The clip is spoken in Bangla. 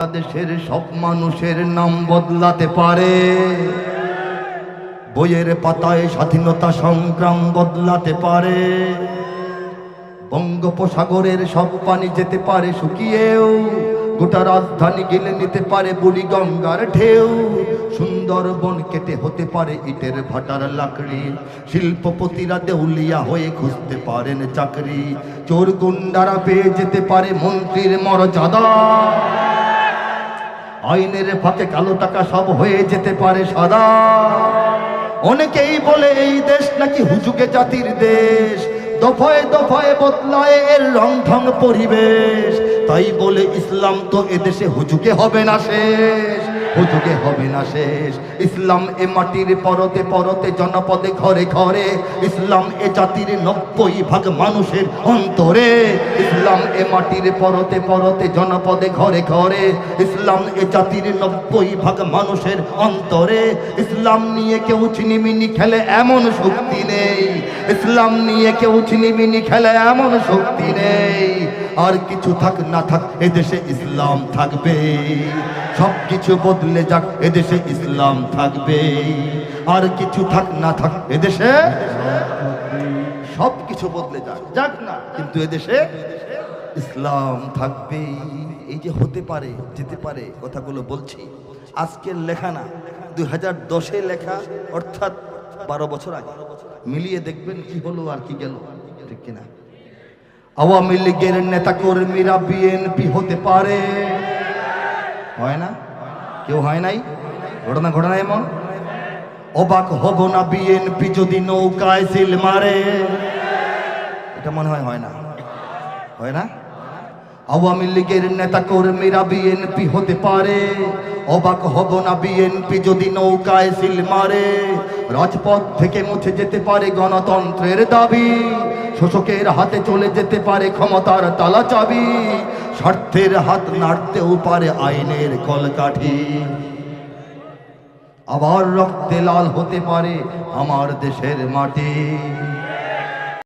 বাংলাদেশের সব মানুষের নাম বদলাতে পারে। বইয়ের পাতায় স্বাধীনতা সংগ্রাম বদলাতে পারে। বঙ্গোপসাগরের সব পানি যেতে পারে শুকিয়েও, গোটা রাজধানী গেলে নিতে পারে বুড়ি গঙ্গার ঢেউ। সুন্দরবন কেটে হতে পারে ইটের ভাটার লাকড়ি, শিল্পপতিরা দেউলিয়া হয়ে খুঁজতে পারেন চাকরি। চোর গুন্ডারা পেয়ে যেতে পারে মন্ত্রীর মর্যাদা। আইনের ফাঁকে কালো টাকা সব হয়ে যেতে পারে সদা। অনেকেই বলে এই দেশ নাকি হুজুকে জাতির দেশ। দফায় দফায় বদলায় এর রং ঢং পরিবেশ। তাই বলে ইসলাম তো এদেশে হুজুকে হবে না শেষ। হুজুকে হবে না শেষ। ইসলাম এ মাটির পরতে পরতে জনপদে ঘরে ঘরে, ইসলাম এ জাতির নব্বই ভাগ মানুষের অন্তরে। ইসলাম এ মাটির পরতে পরতে জনপদে ঘরে ঘরে, ইসলাম এ জাতির নব্বই ভাগ মানুষের অন্তরে। ইসলাম নিয়ে কেউ ছিনিমিনি খেলে এমন শক্তি নেই। ইসলাম নিয়ে কেউ ছিনিমিনি খেলে এমন শক্তি নেই। আর কিছু থাক, না থাক, এদেশে ইসলাম থাকবে। সব কিছু বদলে যাক, এদেশে ইসলাম থাকবে। আর কিছু থাক, না থাক, এদেশে সব কিছু বদলে যাক। যাক না, কিন্তু এদেশে ইসলাম থাকবে। এই যে হতে পারে, যেতে পারে, কথাগুলো বলছি। আজকের লেখা না দুই হাজার দশে লেখা, অর্থাৎ বারো বছর আগে। মিলিয়ে দেখবেন কি হলো আর কি গেল, ঠিক কিনা? আওয়ামী লীগের নেতা কর্মীরা বিএনপি হতে পারে। হয় না? কেউ হয় নাই? ঘটনা ঘটনা এমন? অবাক হব না বিএনপি যদি নৌকায় সিল মারে। এটা মনে হয় হয় না। হয় না? আওয়ামী লীগের নেতা কর্মীরা বিএনপি হতে পারে, অবাক হব না বিএনপি যদি নৌকায় সিল মারে। রাজপথ থেকে মুছে যেতে পারে গণতন্ত্রের দাবি, শোষকের হাতে চলে যেতে পারে ক্ষমতার তালা চাবি, স্বার্থের হাত নাড়তেও পারে আইনের কলকাঠি। আবার রক্তে লাল হতে পারে আমার দেশের মাটি।